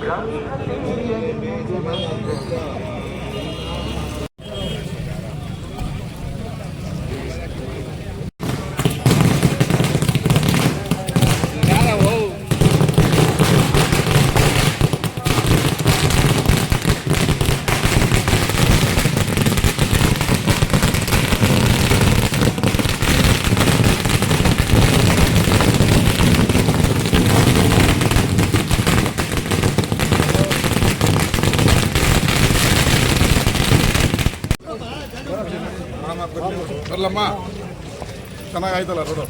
Gracias. ಬರ್ಲಮ್ಮ. ಚೆನ್ನಾಗಾಯ್ತಲ್ಲ road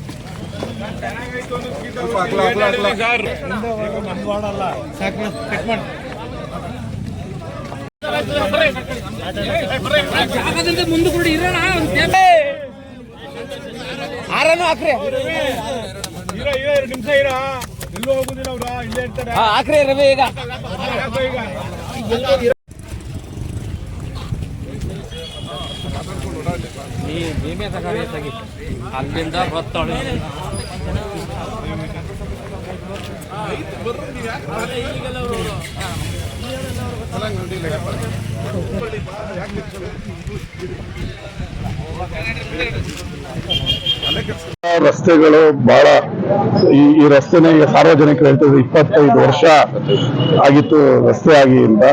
ಮುಂದೆ ಕೂಡ ಇರೋಣ ಆರನು ಹಾಕ್ರಿ. ಇರ ಇರ ಎರಡು ನಿಮಿಷ ಇರ. ಎಲ್ಲೂ ಹೋಗುದಿಲ್ಲ ಅವ್ರ ಇಲ್ಲೇ ಇರ್ತಾರೆ. ಹಾಕ್ರಿ ರವಿ ಈಗ. ಈಗ? ನೀವೇ ತಗೊಳ್ಳಿ ಅಲ್ಲಿಂದ ಬತ್ತಾಳೆ ರಸ್ತೆಗಳು ಬಹಳ ಈ ಈ ರಸ್ತೆನ ಈಗ ಸಾರ್ವಜನಿಕರು ಹೇಳ್ತಿದ್ರು ಇಪ್ಪತ್ತೈದು ವರ್ಷ ಆಗಿತ್ತು ರಸ್ತೆ ಆಗಿ ಅಂತ.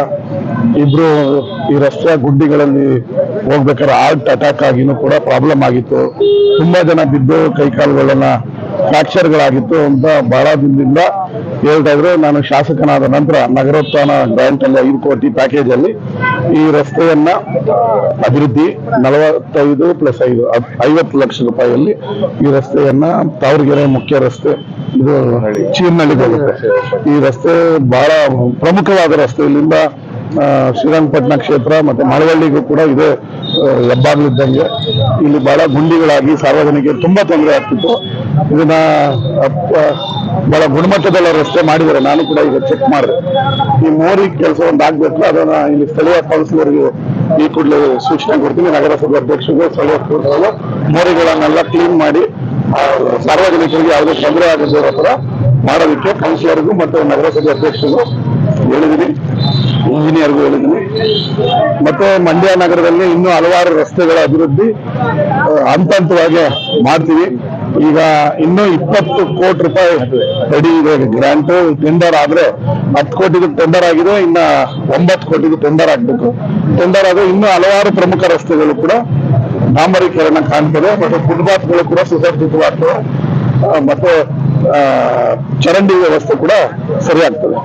ಇಬ್ರು ಈ ರಸ್ತೆಯ ಗುಂಡಿಗಳಲ್ಲಿ ಹೋಗ್ಬೇಕಾದ್ರೆ ಹಾರ್ಟ್ ಅಟ್ಯಾಕ್ ಆಗಿನೂ ಕೂಡ ಪ್ರಾಬ್ಲಮ್ ಆಗಿತ್ತು. ತುಂಬಾ ಜನ ಬಿದ್ದು ಕೈಕಾಲುಗಳನ್ನ ಫ್ರಾಕ್ಚರ್ಗಳಾಗಿತ್ತು ಅಂತ ಬಹಳ ದಿನದಿಂದ ಹೇಳ್ತಾ ಇದ್ರು. ನಾನು ಶಾಸಕನಾದ ನಂತರ ನಗರೋತ್ಥಾನ ಗ್ರಾಂಟ್ ಅಲ್ಲಿ ಐದು ಕೋಟಿ ಪ್ಯಾಕೇಜ್ ಅಲ್ಲಿ ಈ ರಸ್ತೆಯನ್ನ ಅಭಿವೃದ್ಧಿ ನಲವತ್ತೈದು ಪ್ಲಸ್ ಐದು ಐವತ್ತು ಲಕ್ಷ ರೂಪಾಯಿಯಲ್ಲಿ ಈ ರಸ್ತೆಯನ್ನ ತಾವರಗೆರೆ ಮುಖ್ಯ ರಸ್ತೆ ಇದು ಚೀರ್ನಳ್ಳಿಗೆ ಹೋಗುತ್ತೆ. ಈ ರಸ್ತೆ ಬಹಳ ಪ್ರಮುಖವಾದ ರಸ್ತೆ ಇಲ್ಲಿಂದ ಶ್ರೀರಂಗಪಟ್ಟಣ ಕ್ಷೇತ್ರ ಮತ್ತೆ ಮಳವಳ್ಳಿಗೂ ಕೂಡ ಇದೆ ಹೆಬ್ಬಾಗ್ಲಿದ್ದಂಗೆ ಇಲ್ಲಿ ಬಹಳ ಗುಂಡಿಗಳಾಗಿ ಸಾರ್ವಜನಿಕರಿಗೆ ತುಂಬಾ ತೊಂದರೆ ಆಗ್ತಿತ್ತು. ಇದನ್ನ ಬಹಳ ಗುಣಮಟ್ಟದ ರಸ್ತೆ ಮಾಡಿದ್ದಾರೆ. ನಾನು ಕೂಡ ಈಗ ಚೆಕ್ ಮಾಡಿದೆ. ಈ ಮೋರಿ ಕೆಲಸ ಒಂದು ಆಗ್ಬೇಕು ಅದನ್ನ ಇಲ್ಲಿ ಸ್ಥಳೀಯ ಕೌನ್ಸಿಲರ್ಗೂ ಈ ಕೂಡಲೇ ಸೂಚನೆ ಕೊಡ್ತೀನಿ. ನಗರಸಭೆ ಅಧ್ಯಕ್ಷರು, ಸ್ಥಳೀಯ ಕೌನ್ಸಿಲರ್ಗಳು ಮೋರಿಗಳನ್ನೆಲ್ಲ ಕ್ಲೀನ್ ಮಾಡಿ ಸಾರ್ವಜನಿಕರಿಗೆ ಯಾವುದೇ ತೊಂದರೆ ಆಗದೇ ಇರೋ ಥರ ಮಾಡೋದಕ್ಕೆ ಕೌನ್ಸಿಲರ್ಗೂ ಮತ್ತು ನಗರಸಭೆ ಅಧ್ಯಕ್ಷರಿಗೂ ಹೇಳಿದ್ದೀನಿ. ಇಂಜಿನಿಯರ್ಗೂ ಮತ್ತೆ ಮಂಡ್ಯ ನಗರದಲ್ಲಿ ಇನ್ನೂ ಹಲವಾರು ರಸ್ತೆಗಳ ಅಭಿವೃದ್ಧಿ ಹಂತ ಹಂತವಾಗಿ ಮಾಡ್ತೀವಿ. ಈಗ ಇನ್ನೂ ಇಪ್ಪತ್ತು ಕೋಟಿ ರೂಪಾಯಿ ರೆಡಿ ಇದೆ. ಗ್ರಾಂಟ್ ಟೆಂಡರ್ ಆದ್ರೆ ಹತ್ತು ಕೋಟಿಗೂ ಟೆಂಡರ್ ಆಗಿದೆ, ಇನ್ನ ಒಂಬತ್ತು ಕೋಟಿಗೂ ಟೆಂಡರ್ ಆಗ್ಬೇಕು. ಟೆಂಡರ್ ಆದ್ರೆ ಇನ್ನೂ ಹಲವಾರು ಪ್ರಮುಖ ರಸ್ತೆಗಳು ಕೂಡ ಡಾಂಬರೀಕರಣ ಕಾಣ್ತದೆ ಮತ್ತೆ ಫುಟ್ಪಾತ್ಗಳು ಕೂಡ ಸುಸಜ್ಜಿತವಾಗ್ತವೆ ಮತ್ತೆ ಚರಂಡಿ ವ್ಯವಸ್ಥೆ ಕೂಡ ಸರಿಯಾಗ್ತದೆ.